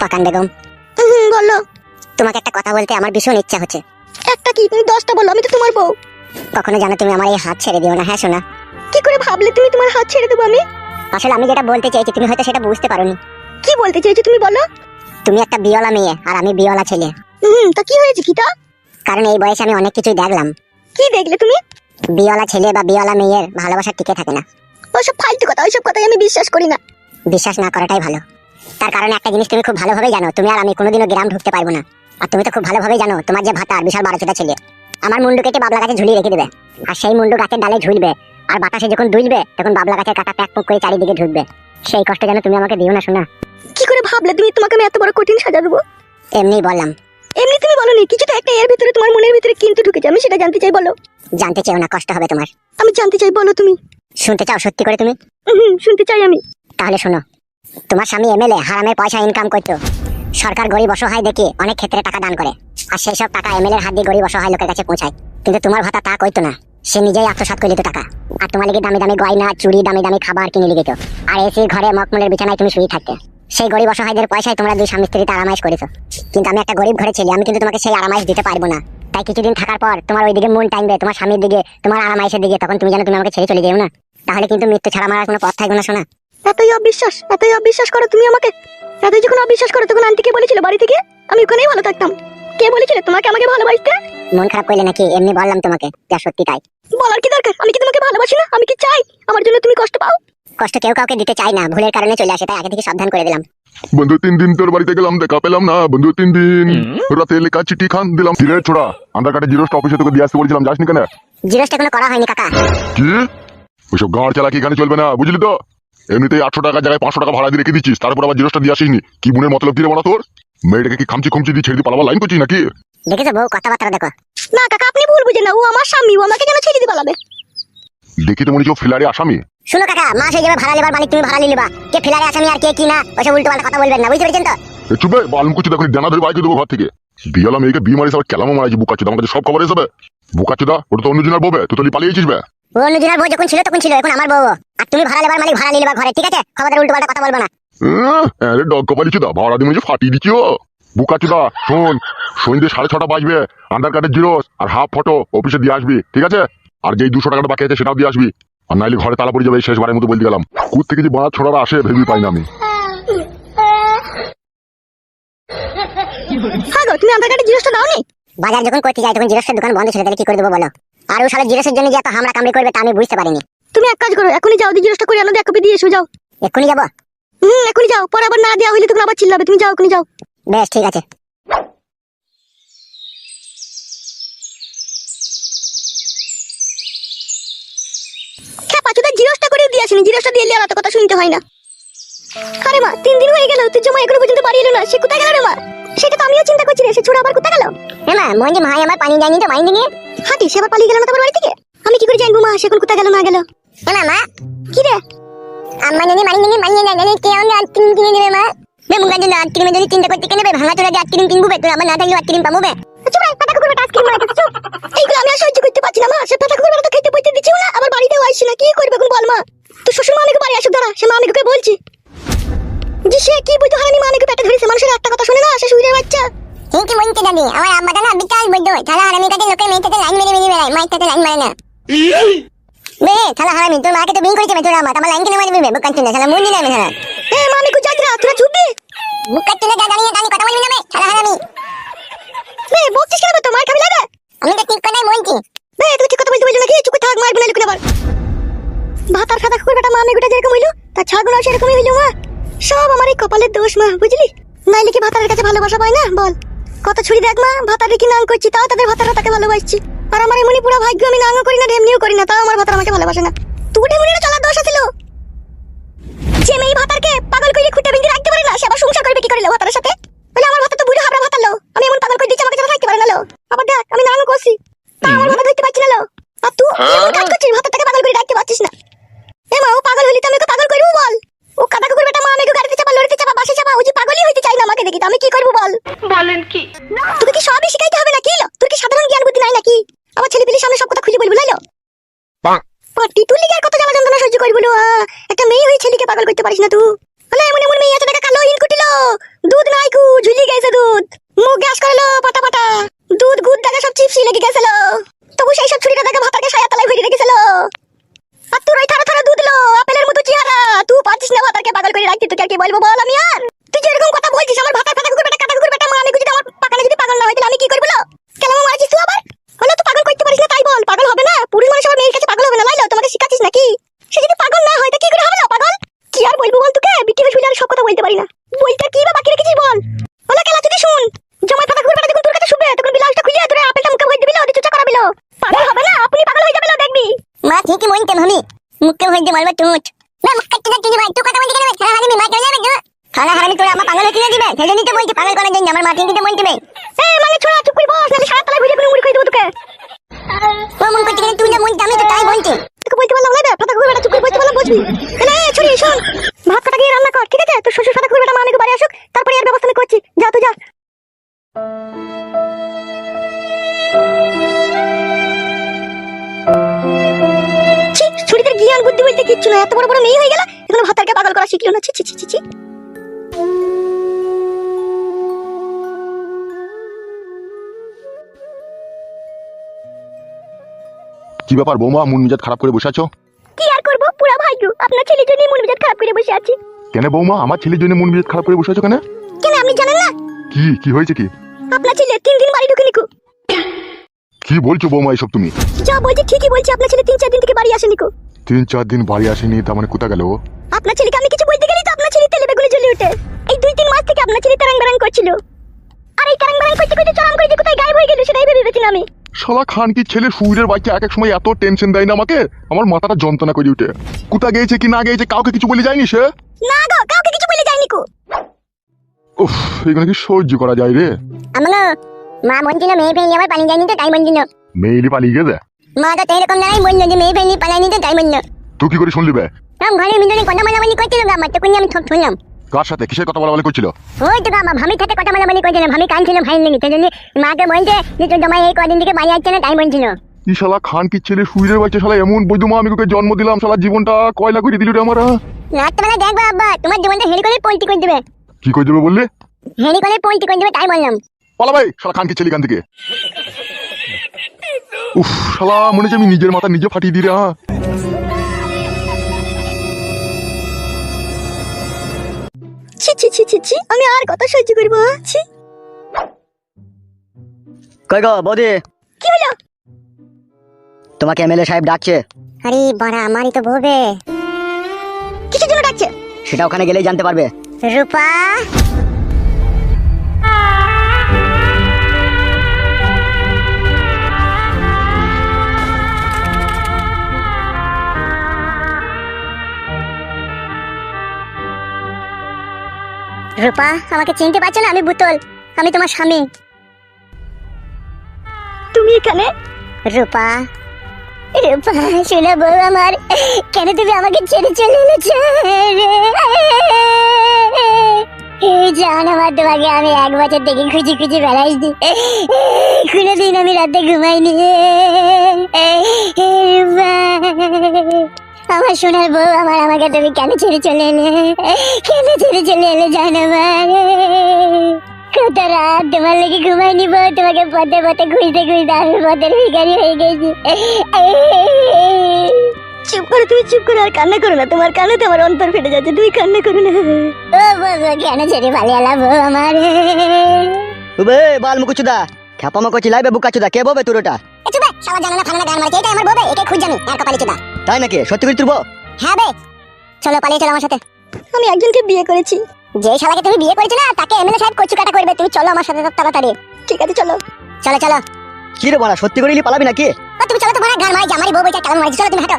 পাকান বেগম। হুম বলো। তোমাকে একটা কথা বলতে আমার ভীষণ ইচ্ছা হচ্ছে। একটা কি? তুমি দশটা বলো আমি তো তোমার বউ। কখনো জানো তুমি আমার এই হাত ছেড়ে দিও না হ্যাঁ শোনা কি করে ভাবলে তুমি তোমার হাত ছেড়ে দেবো আমি? আসলে আমি যেটা বলতে চাইছি তুমি হয়তো সেটা বুঝতে পারোনি। কি বলতে চাইছো তুমি বলো? তুমি একটা বিয়লা মেয়ে আর আমি বিয়লা ছেলে। হুম তা কি হয়েছে কি তা? কারণ এই বয়সে আমি অনেক কিছুই দেখলাম। কি দেখলে তুমি? বিয়লা ছেলে বা বিয়লা মেয়ের ভালোবাসা টিকে থাকে না। ওইসব ফালতু কথা ওইসব কথাই আমি বিশ্বাস করি না। বিশ্বাস না করাটাই ভালো। তার কারণে একটা জিনিস তুমি খুব ভালোভাবেই জানো তুমি আর আমি কোনোদিনও গ্রাম ঢুকতে পারব না। আর তুমি তো খুব ভালোভাবেই জানো তোমার যে ভাতা আর বিশাল বারো চোটা ছেলে। আমার মুন্ডু কেটে বাবলা গাছে ঝুলিয়ে রেখে দেবে। আর সেই মুন্ডু গাছের ডালে ঝুলবে। আর বাতাসে যখন দুলবে তখন বাবলা গাছের কাটা প্যাক পুক করে চারিদিকে ঢুকবে। সেই কষ্ট যেন তুমি আমাকে দিও না শোনা কি করে ভাবলে তুমি? তোমাকে আমি এত বড় কঠিন সাজা দেবো। এমনি বললাম। এমনি তুমি বলোনি কিছু তো একটা এর ভিতরে তোমার মনের ভিতরে কিন্তু ঢুকেছে। আমি সেটা জানতে চাই বলো। জানতে চেও না কষ্ট হবে তোমার। আমি জানতে চাই বলো তুমি। শুনতে চাও সত্যি করে তুমি? শুনতে চাই আমি। তাহলে শোনো তোমার স্বামী এমএলএ, হারামের পয়সা ইনকাম করতো। সরকার গরিব অসহায় দেখে অনেক ক্ষেত্রে টাকা দান করে। আর সেই সব টাকা এমএলএর হাত দিয়ে গরিব অসহায় লোকের কাছে পৌঁছায়। কিন্তু তোমার ভাতা তা করতো না। সে নিজেই আত্মসাৎ করে দিত টাকা। আর তোমার লিগে দামি দামি গয়না, চুড়ি, দামি দামি খাবার কিনে লিখিত আর এসি ঘরে মকমলের বিছানায় তুমি শুয়ে থাকতে। সেই গরিব অসহায়দের পয়সায় তোমরা দুই স্বামী স্ত্রীতে আরামাইশ করেছ। কিন্তু আমি একটা গরিব ঘরে ছেলে, আমি কিন্তু তোমাকে সেই আরামাইশ দিতে পারব না। তাই কিছুদিন থাকার পর তোমার ওইদিকে মন টাইমবে, তোমার স্বামীর দিকে, তোমার আরামাইশের দিকে, তখন তুমি জানো তুমি আমাকে ছেড়ে চলে যেও না। তাহলে কিন্তু মৃত্যু ছাড়া আমার আর কোনো পথ থাকবে না শোনা এতই অবিশ্বাস এতই অবিশ্বাস করো তুমি আমাকে। এতই যখন অবিশ্বাস করো তখন আন্টি কে বলেছিল বাড়ি থেকে? আমি ওখানেই ভালো থাকতাম। কে বলেছিল? তোমাকে আমাকে ভালোবাসতে? মন খারাপ করলে নাকি? এমনি বললাম তোমাকে যা সত্যি তাই। বলার কি দরকার? আমি কি তোমাকে ভালোবাসি না? আমি কি চাই? আমার জন্য তুমি কষ্ট পাও? কষ্ট কেউ কাউকে দিতে চায় না ভুলের কারণে চলে আসে তাই আগে থেকে সাবধান করে দিলাম। বন্ধু তিন দিন তোর বাড়িতে গেলাম দেখা পেলাম না। বন্ধু তিন দিন রাতে লেখা চিঠি খান দিলাম। কিরে ছোড়া আধার কার্ডের জিরোসটা অফিসে তোকে দিয়ে আসতে বলেছিলাম যাসনি কেন? জিরোসটা কোনো করা হয়নি কাকা। কি? ওইসব গাঁড় চালাকি এখানে চলবে না বুঝলি তো? এমনিতেই আটশো টাকার জায়গায় পাঁচশো টাকা ভাড়া দিয়ে রেখে দিচ্ছিস তারপর আবার জিরোসটা দিয়ে আসিসনি। কি মনের মতলব দিয়ে বলা তোর? মেয়েটাকে কি খামচি খুমচি দিয়ে ছেড়ে দিয়ে পালাবার লাইন করছিস নাকি? দেখেছ বউ? কথাবার্তা দেখো। না কাকা আপনি ভুল বুঝেন না। ও আমার স্বামী ও আমাকে কেন ছেড়ে দিতে পালাবে? দেখি তো মনে হচ্ছে ফিলারে আসামি। শুনো কাকা মাস হয়ে যাবে ভাড়া লেবার মালিক তুমি ভাড়া নিলিবা কে ফিলারে আসামি আর কে কি না ওইসব উল্টো পাল্টা কথা বলবেন না। বুঝতে পেরেছেন তো? এ চুপে বালুম করছি দেখুন ডানা ধরে বাইকে দেবো ঘর থেকে। বিয়ালা মেয়েকে বিয়ে মারিস আবার মারাইছি বুকাচ্ছি আমার কাছে সব খবর এসবে। বুকাচ্ছি দা ওটা তো অন্যজনের ববে তুই তো পালিয়েছিস বে। ও অন্যজনের বউ যখন ছিল তখন ছিল এখন আমার বউ আর তুমি ভাড়া লেবার মালিক ভাড়া নিলিবা ঘরে ঠিক আছে? খবরদার উল্টো পাল্টা কথা বলব না। আরে ডগ কপালি চুদা ভাড়া দিয়ে মনে ফাটিয়ে দিচ্ছি ও। বুকা চুদা শোন সন্ধ্যে সাড়ে ছটা বাজবে আধার কার্ডের জিরোস আর হাফ ফটো অফিসে দিয়ে আসবি ঠিক আছে? আর যেই দুশো টাকাটা বাকি আছে সেটাও দিয়ে আসবি। আর নাইলে ঘরে তালা পড়ে যাবে শেষবারের মতো বলতে গেলাম। কুত থেকে যে বাঁধা ছোড়ারা আসে ভেবি পাই না আমি। হ্যাঁ তুমি আধার কার্ডের জিনিসটা দাও নি বাজার যখন করতে যাই তখন জিরোসের দোকান বন্ধ ছিল তাহলে কি করে দেবো বলো? আর ও সালে জিরোসের জন্য যে এত হামলা কামড়ি করবে তা আমি বুঝতে পারিনি। তুমি এক কাজ করো এখনই যাও জিনিসটা করে আনো দেখো দিয়ে এসো যাও। এক্ষুনি যাব? হুম এখনই যাও পরে আবার না দেওয়া হইলে তখন আবার চিল্লাবে তুমি যাও এখনই যাও। বেশ ঠিক আছে। হ্যাঁ পাঁচুদা জিরোসটা করে দিয়ে আসেনি জিরোসটা দিয়ে এলে আর কথা শুনতে হয় না। আরে মা তিন দিন হয়ে গেল তুই জমা এখনও পর্যন্ত বাড়ি এলো না সে কোথায় গেল রে মা? সেটা তো আমিও চিন্তা করছি রে সে ছোড়া আবার কোথায় গেল? মা মঞ্জি ভাই আমার পানি যায়নি তো নিয়ে? হাঁটি সে আবার পালিয়ে গেল না তোমার বাড়ি থেকে? আমি কি করে জানব মা সে এখন কোথায় গেল না গেল? মা মা। কি রে? আমার যদি মানি নিয়ে মানি না জানি কে আমাকে আটকিরিম কিনে দেবে মা। বে মুগার জন্য আটকিরিমের যদি চিন্তা করতে কেন বে ভাঙা চোরা যে আটকিরিম কিনবো বে তুই আমার না থাকলে আটকিরিম পাবো বে। চুপ রে পাতা কুকুর টাস্ক কিনে রাখছিস চুপ এইগুলো আমি আর সহ্য করতে পারছি না মা সে পাতা কুকুর তো খেতে বইতে দিচ্ছিও না আবার বাড়িতেও আইসি না কি করবে এখন বল মা? তুই শ্বশুর মা আমাকে বাড়ি আসুক দাঁড়া সে মা আমাকে বলছি। যে সে কি বুঝতে হারানি মা আমাকে পেটে ধরেছে মানুষের একটা কথা শুনে না সে শুয়ে বাচ্চা। ঠিকই বলতে দাদি আমার আব্বাটা না বিকাল বৈদ্য তাহলে হারামি কাছে লোকে মেয়েটাতে লাইন মেরে মেরে বেড়ায় মাইকটাতে লাইন মারে না বে তাহলে হারামি তোর মাকে তো বিয়ে করেছে তোর আমার আমার লাইন কেন মারবি বে বুকান চুনা শালা মুন্ডি না মেশানা এ মা আমি কুচাই রা তোরা চুপ বে বুকান চুনা যা দাঁড়িয়ে দাঁড়িয়ে কথা বলবি না বে শালা হারামি বে বকছিস কেন তো মার খাবি লাগে আমি তো ঠিক কথাই বলছি বে তুই ঠিক কথা বলতে বললি নাকি চুপ থাক মার বিনা লুকিয়ে আবার ভাতার খাতা কুকুর বেটা মা আমি গোটা যেরকম হইল তার ছাগুলো সেরকমই হইল মা সব আমার এই কপালের দোষ মা বুঝলি নাইলে কি ভাতারের কাছে ভালোবাসা পায় না বল কত ছুরি দেখ মা, ভাতারে কি নাং করছি, তাও তাদের ভাতারা তাকে ভালোবাসছি। আর আমার এমনি পুরো ভাগ্য আমি নাঙ্গ করি না, ঢেমনিও করি না, তাও আমার ভাতারা আমাকে ভালোবাসে না। তুই ঢেমনির চলার দোষ আছিল যে মেয়ে ভাতারকে পাগল করে খুঁটে ভেঙে রাখতে পারে না সে আবার সংসার করবে কি করে লো ভাতারের সাথে বলে আমার ভাতা তো বুড়ো হাবড়া ভাতার লো আমি এমন পাগল করে দিচ্ছি আমাকে যারা থাকতে পারে না লো আবার দেখ আমি নাঙ্গ করছি তা আমার ভাতা ধরতে পারছি না লো আর তুই এমন কাজ করছিস ভাতারটাকে পাগল করে রাখতে পারছিস না এ মা ও পাগল হলি তো আমি ওকে পাগল করব বল ও কাদা কুকুর বেটা মা আমাকে গাড়িতে চাপা লড়িতে চাপা বাসে চাপা ও যে পাগলই হইতে চাই না আমাকে দেখি তো আমি কি করব বল? বলেন কি? তোকে কি সবই শিখাইতে হবে নাকি? লো? তোর কি সাধারণ জ্ঞান বুদ্ধি নাই নাকি? আমার ছেলে পিলির সামনে সব কথা খুলে বলব লাইলো পাটি তুই লিগে কত জ্বালা যন্ত্রণা সহ্য করব লো, একটা মেয়ে হয়ে ছেলেকে পাগল করতে পারিস না তুই বলে এমন এমন মেয়ে আছে দেখা কালো ইন কুটিলো। দুধ নাই গেছে দুধ। মুখ গ্যাস করল পাটা পাটা দুধ গুড় দেখে সব চিপসি লেগে গেছিল তবু সেই সব ছুরিটা দেখে ভাতাকে সায়া তলায় ভরে রেখেছিল আর তোর ওই থারা থারা দুধ লো আপেলের মতো চেহারা তুই পারছিস না ভাতাকে পাগল করে রাখতে তোকে আর কি বলব বল আমি আর তুই যেরকম কথা বলছিস আমার ভাতা ফাতা কুকুর বেটা কাটা কুকুর বেটা মা আমি যদি আমার পাকানে যদি পাগল না হয় তাহলে আমি কি করব কেন আমার মারছিস তুই আবার হলো তুই পাগল করতে পারিস না তাই বল পাগল হবে না পুরুষ মানুষ আবার মেয়ের কাছে পাগল হবে না লাইলো তোমাকে শিখাচ্ছিস নাকি সে যদি পাগল না হয় তা কি করে হবে না পাগল কি আর বলব বল তোকে বিটি হয়ে শুলে আর সব কথা বলতে পারি না বলতে আর কি বা বাকি রেখেছিস বল বলে কেলা যদি শুন জমাই ফাটা কুকুর বেটা যখন তোর কাছে শুবে তখন বিলাসটা খুলিয়ে ধরে আপেলটা মুখে ভরে দিবিল ওদের চুচা করাবিল পাগল হবে না আপনি পাগল হয়ে যাবেন দেখবি মা ঠিকই বলতে আমি মুখকে হইতে মারবে টুট। না মুখ কাটতে কাটতে ভাই তুই কথা বলতে কেন খানা হারামি মা চলে যাবে খানা হারামি তোরা আমার পাগল কিনে দিবে? সেই জন্যই তো বলছি পাগল করার জন্য আমার মা ঠিকই তো বলতে এই মানে ছোড়া চুপ করে বস নালে সারা তলায় ভরে করে মুড়ি খাই দেবো তোকে। ও মন করতে গেলে তুই না বলতে আমি তো তাই বলছি। তোকে বলতে বললাম না ফাটা কুকুর বেটা চুপ করে বলতে বললাম বুঝবি? এলে ছড়ি শোন। ভাত কাটা গিয়ে রান্না কর ঠিক আছে? তোর শ্বশুর ফাটা কুকুর বেটা মা আমি বাড়ি আসুক। বলতে কিচ্ছু না এত বড় বড় মেয়ে হয়ে গেল? এখনও ভাতারকে পাগল করা শিখলো না ছি ছি ছি ছি। কি ব্যাপার বৌমা মন মেজাজ খারাপ করে বসে আছো? কি আর করব? পুরা ভাগ্য আপনার ছেলের জন্য মন মেজাজ খারাপ করে বসে আছি। কেন বৌমা আমার ছেলের জন্য মন মেজাজ খারাপ করে বসে আছো কেন? কেন আপনি জানেন না? কি কি হয়েছে কি? আপনার ছেলে তিন দিন বাড়ি ঢুকে নিকো। কি বলছো বৌমা এসব তুমি? যা বলছি ঠিকই বলছি আপনার ছেলে তিন চার দিন থেকে বাড়ি আসেনি কো। তিন চার দিন বাড়ি আসেনি তার মানে কোথা গেল? আপনার ছেলেকে আমি কিছু বলতে গেলেই তো আপনার ছেলে তেলে বেগুনে জ্বলে ওঠে। এই দুই তিন মাস থেকে আপনার ছেলে তারাং বারাং করছিল। আর এই তারাং বারাং করতে করতে চরম করে যে কোথায় গায়েব হয়ে গেল সেটাই ভেবে পেয়েছি আমি। শালা খান কি ছেলে সুইরের বাচ্চা এক এক সময় এত টেনশন দেয় না আমাকে? আমার মাথাটা যন্ত্রণা করে উঠে। কোথা গিয়েছে কি না গিয়েছে কাউকে কিছু বলে যায়নি সে? না গো কাউকে কিছু বলে যায়নি কো। উফ এগুলো কি সহ্য করা যায় রে? আমগো মা বলছিল মেয়ে ফেলে আবার পানি যায়নি তো তাই বলছিল মেয়েলি পালিয়ে গেছে? মা তো এরকম দাঁড়াই বলল যে মেয়ে ফেলে পালাইনি তো তাই বলল। তুই কি করে শুনলি বে? রাম ঘরের ভিতরে কথা করছিল গা আমার আমি শুনলাম। কার সাথে? কিসের কথা বলা বলি করছিল? ওই তো আমার ভামির সাথে কথা মালামালি করছিল ভামি কানছিল ভাই জন্য মাকে বলছে যে তোর জমাই এই কদিন থেকে বাড়ি আসছে না তাই বলছিল। ই শালা খান কি ছেলে সুইরের বাচ্চা শালা এমন বৈধমা আমি ওকে জন্ম দিলাম শালা জীবনটা কয়লা করে দিল রে আমার? রাত্রেবেলা দেখবা আব্বা তোমার জীবনটা করে পোল্টি করে দেবে। কি করে দেবে বললে? হেলি করে পোল্টি করে দেবে তাই বললাম। পালা ভাই শালা খান কি ছেলে কান থেকে? উফ শালা মনে হচ্ছে আমি নিজের মাথা নিজে ফাটিয়ে দিই রে হ্যাঁ। ছি ছি ছি ছি ছি আমি আর কথা সহ্য করব হ্যাঁ? ছি। কই গো বৌদি? কি হলো? তোমাকে এমএলএ সাহেব ডাকছে। আরে বড়া আমারই তো বলবে কিসের জন্য ডাকছে? সেটা ওখানে গেলেই জানতে পারবে। রূপা। রূপা আমাকে চিনতে পারছ না? আমি বুতল আমি তোমার স্বামী। তুমি এখানে? রূপা। রূপা শোনা বউ আমার কেন তুমি আমাকে ছেড়ে চলে জান আমার তোমাকে আমি এক বছর থেকে খুঁজে খুঁজে বেড়াইছি কোনোদিন আমি রাতে ঘুমাইনি। আমার সোনার বউ আমার আমাকে তুমি কেন ছেড়ে চলে এলে? কেন ছেড়ে চলে এলে জান আমার কত রাত তোমার লেগে ঘুমাইনি বউ তোমাকে পথে পথে খুঁজতে খুঁজতে আমি পথের ভিখারি হয়ে গেছি। চুপ করো তুমি চুপ করো আর কান্না করো না। তোমার কান্নাতে আমার অন্তর ফেটে যাচ্ছে তুমি কান্না করো না। ও গো, কেন ছেড়ে পালিয়ে এলা বউ আমার? উবে বাল মুকুচুদা খ্যাপামা করছি লাইবে বুকাচুদা কে ববে তোর ওটা এ চুপ সালা জানা না ফানা গান মারছে এটাই আমার বউ বে, একে খুঁজ জানি আর কপালি চুদা। তাই নাকি? সত্যি করে তুলবো? হ্যাঁ বে চলো পালিয়ে চলো আমার সাথে। আমি একজনকে বিয়ে করেছি। যে শালাকে তুমি বিয়ে করেছ না তাকে এমএলএ সাহেব কচু কাটা করবে তুমি চলো আমার সাথে তাড়াতাড়ি। ঠিক আছে চলো। চলো চলো। কি রে বড়া সত্যি করে পালাবি নাকি? তুমি চলো তো বড়া গান মারি জামারি বউ বইটা কালাম মারি চলো তুমি হাঁটো।